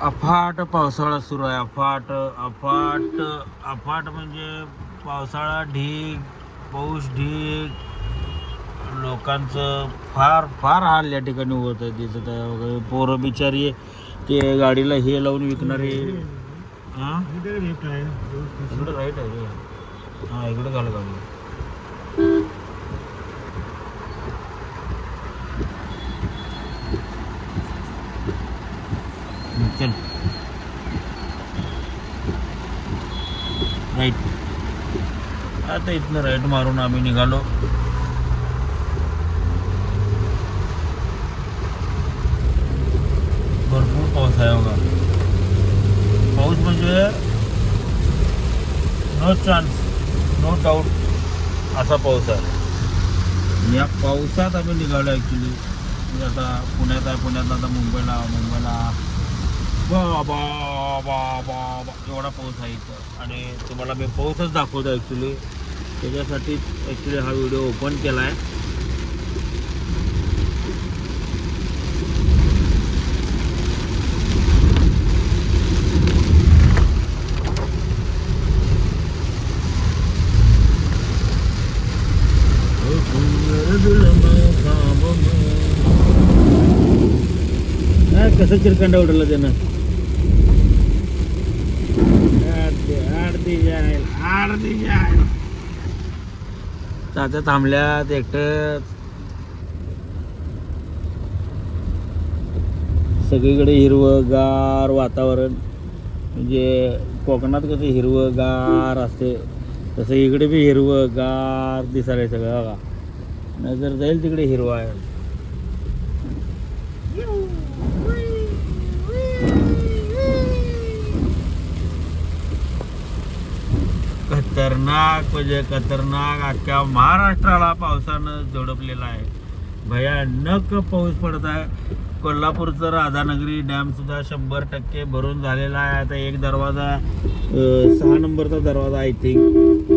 अफाट पावसाळा सुरू आहे. अफाट अफाट अफाट म्हणजे पावसाळा ढीग पाऊस ढीग. लोकांचं फार फार हाल या ठिकाणी होत आहे दिसत आहे. वगैरे पोरं बिचारी ते गाडीला हे लावून विकणारे हां? इकडे राईट आहे. हां इकडे घाल गाडी. चल राईट आता इथनं राईट मारून आम्ही निघालो. भरपूर पाऊस आहे बघा. पाऊस म्हणजे नो चान्स नो डाऊट असा पाऊस आहे. या पावसात आम्ही निघालो ॲक्च्युली म्हणजे आता पुण्यात आहे पुण्यात आता मुंबईला मुंबईला बाबा बाबा एवढा पाऊस आहे इथं. आणि तुम्हाला मी पाऊसच दाखवतो ॲक्च्युली त्याच्यासाठीच ॲक्च्युली हा व्हिडिओ ओपन केला आहे काय कसं चिरकांडा उडवला त्यानं? जाईल तात्या थांबल्यात एकटं सगळीकडे हिरवंगार वातावरण. म्हणजे कोकणात कसं हिरवंगार असते तसं इकडे बी हिरवंगार दिसायला सगळं बघा. नजर जाईल तिकडे हिरवा आहे. खतरनाक म्हणजे खतरनाक अख्ख्या महाराष्ट्राला पावसानं झोडपलेला आहे. भयानक पाऊस पडत आहे. कोल्हापूरचं राधानगरी डॅमसुद्धा शंभर टक्के भरून झालेला आहे. आता एक दरवाजा सहा नंबरचा दरवाजा आय थिंक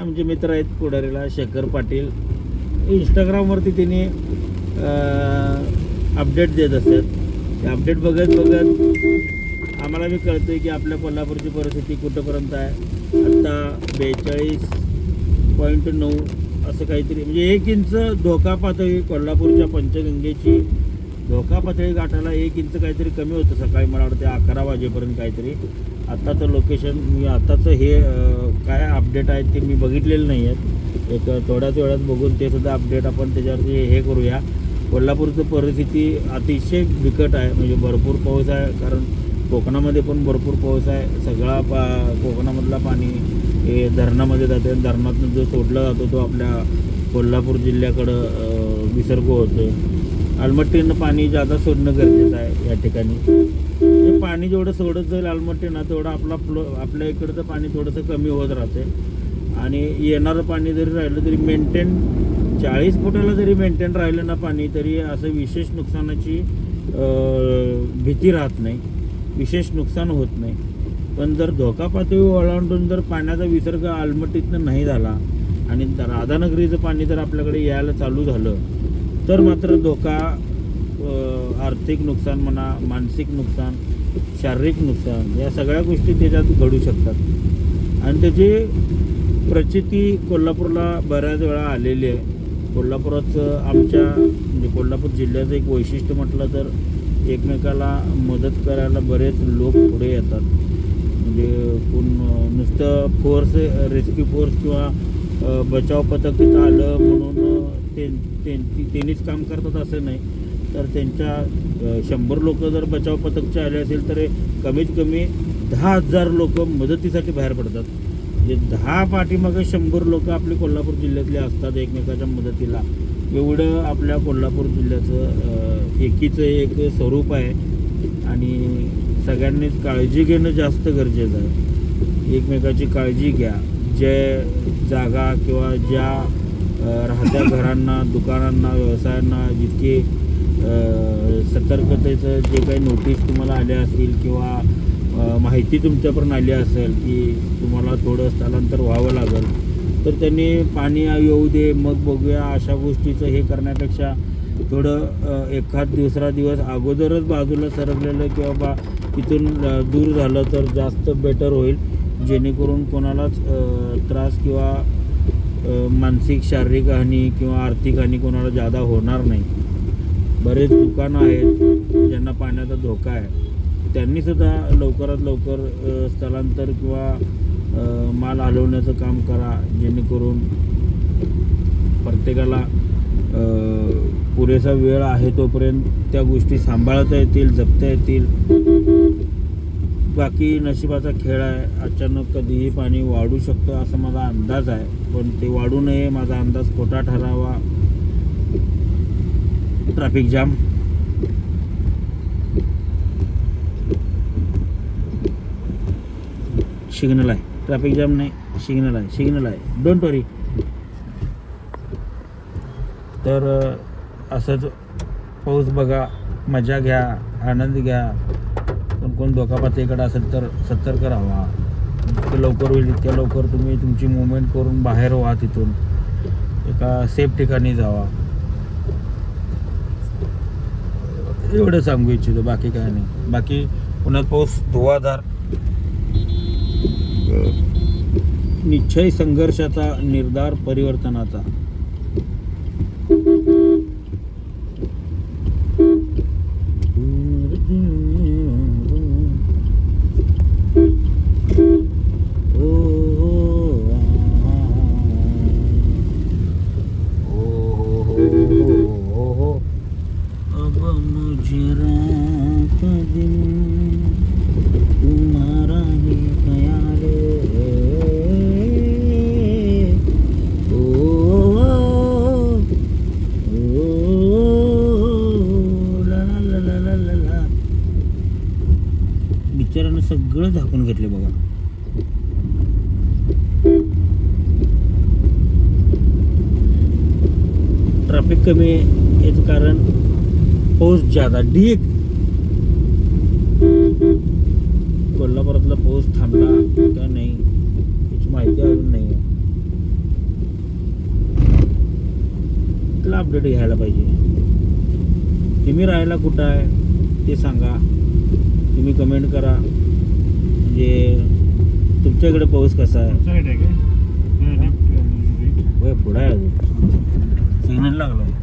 आमचे मित्र आहेत पुढारीला शेखर पाटील. इंस्टाग्रामवरती तिने अपडेट देत असतात. ते अपडेट बघत बघत आम्हाला बी कळतं की आपल्या कोल्हापूरची परिस्थिती कुठंपर्यंत आहे? आत्ता बेचाळीस पॉईंट नऊ असं काहीतरी म्हणजे एक इंच धोका पातळी कोल्हापूरच्या पंचगंगेची धोका पातळी गाठायला एक इंच काहीतरी कमी होतं सकाळी मला वाटतं अकरा वाजेपर्यंत काहीतरी. आत्ताचं लोकेशन मी आत्ताचं हे काय अपडेट आहेत ते मी बघितलेलं नाही आहेत. एक थोड्याच वेळात बघून ते सुद्धा अपडेट आपण त्याच्यावरती हे करूया. कोल्हापूरचं परिस्थिती अतिशय बिकट आहे म्हणजे भरपूर पाऊस आहे कारण कोकणामध्ये पण भरपूर पाऊस आहे. सगळा पा कोकणामधला पाणी हे धरणामध्ये जाते. आणि धरणातून जो सोडला जातो तो आपल्या कोल्हापूर जिल्ह्याकडं विसर्ग होतो आलमट्टीनं पाणी जादा सोडणं गरजेचं आहे या ठिकाणी. पाणी जेवढं सोडत जाईल आलमट्टीनं तेवढं आपला फ्लो आपल्या इकडचं पाणी थोडंसं कमी होत राहते. आणि येणारं पाणी जरी राहिलं तरी मेंटेन चाळीस फुटाला जरी मेंटेन राहिलं ना पाणी तरी असं विशेष नुकसानाची भीती राहत नाही. विशेष नुकसान होत नाही. पण जर धोका पातळी ओलांडून जर पाण्याचा विसर्ग आलमटीतनं नाही झाला आणि राधानगरीचं पाणी जर आपल्याकडे यायला चालू झालं तर मात्र धोका आर्थिक नुकसान म्हणा मानसिक नुकसान शारीरिक नुकसान या सगळ्या गोष्टी त्याच्यात घडू शकतात. आणि त्याची प्रचिती कोल्हापूरला बऱ्याच वेळा आलेली आहे. कोल्हापुराचं आमच्या म्हणजे कोल्हापूर जिल्ह्याचं एक वैशिष्ट्य म्हटलं तर एकमेकाला मदत करायला बरेच लोक पुढे येतात. म्हणजे कोण नुसतं फोर्स रेस्क्यू फोर्स किंवा बचाव पथक तिथं आलं म्हणून ते त्यांची त्यांनीच काम करतात असं नाही. तर त्यांच्या शंभर लोक जर बचाव पथकचे आले असेल तर कमीत कमी दहा हजार लोक मदतीसाठी बाहेर पडतात. म्हणजे दहा पाठीमागे शंभर लोक आपले कोल्हापूर जिल्ह्यातले असतात एकमेकाच्या मदतीला. एवढं आपल्या कोल्हापूर जिल्ह्याचं एकीचं एक स्वरूप आहे. आणि सगळ्यांनीच काळजी घेणं जास्त गरजेचं आहे. एकमेकाची काळजी घ्या. जे जागा किंवा ज्या राहत्या घरांना दुकानांना व्यवसायांना जितके सतर्कतेचं जे काही नोटीस तुम्हाला आल्या असतील किंवा माहिती तुमच्यापर्यंत आली असेल की तुम्हाला थोडं स्थलांतर व्हावं लागेल तर त्यांनी पाणी येऊ दे मग बघूया. अशा गोष्टीचं हे करण्यापेक्षा थोडं एखाद दुसरा दिवस अगोदरच बाजूला सरकलेलं किंवा बा तिथून दूर झालं तर जास्त बेटर होईल. जेणेकरून कोणालाच त्रास किंवा मानसिक शारीरिक हानी किंवा आर्थिक हानी कोणाला जादा होणार नाही. बरेच दुकानं आहेत ज्यांना पाण्याचा धोका आहे. त्यांनीसुद्धा लवकरात लवकर स्थलांतर किंवा माल हलवण्याचं काम करा जेणेकरून प्रत्येकाला पुरेसा वेळ आहे तोपर्यंत त्या गोष्टी सांभाळता येतील जपता येतील. बाकी नशिबाचा खेळ आहे अचानक कधीही पाणी वाढू शकतं असा माझा अंदाज आहे पण ते वाढू नये माझा अंदाज खोटा ठरावा. Traffic jam. सिग्नल आहे. ट्रॅफिक जाम नाही सिग्नल आहे सिग्नल आहे. डोंट वरी तर असंच पाऊस बघा मजा घ्या आनंद घ्या. पण कोण धोकापातीकडे असेल तर सतर्क राहा. जितकं लवकर होईल तितक्या लवकर तुम्ही तुमची मुवमेंट करून बाहेर व्हा तिथून. एका सेफ ठिकाणी जावा. एवढं सांगू इच्छितो बाकी काय नाही. बाकी पुन्हा पाऊस धुवाधार. निश्चय संघर्षाचा निर्धार परिवर्तनाचा. बिचारानं सगळं झाकून घेतले बघा. ट्रॅफिक कमी आहे याचं कारण पाऊस ज्यादा ढीक कोल्हापुरातला पाऊस थांबला का नाही याची माहिती अजून नाही आहे. अपडेट घ्यायला पाहिजे. तुम्ही राहायला कुठं आहे? ते सांगा. तुम्ही कमेंट करा. म्हणजे तुमच्याकडे पाऊस कसा आहे? पुढं आहे. अजून सिग्नल लागला.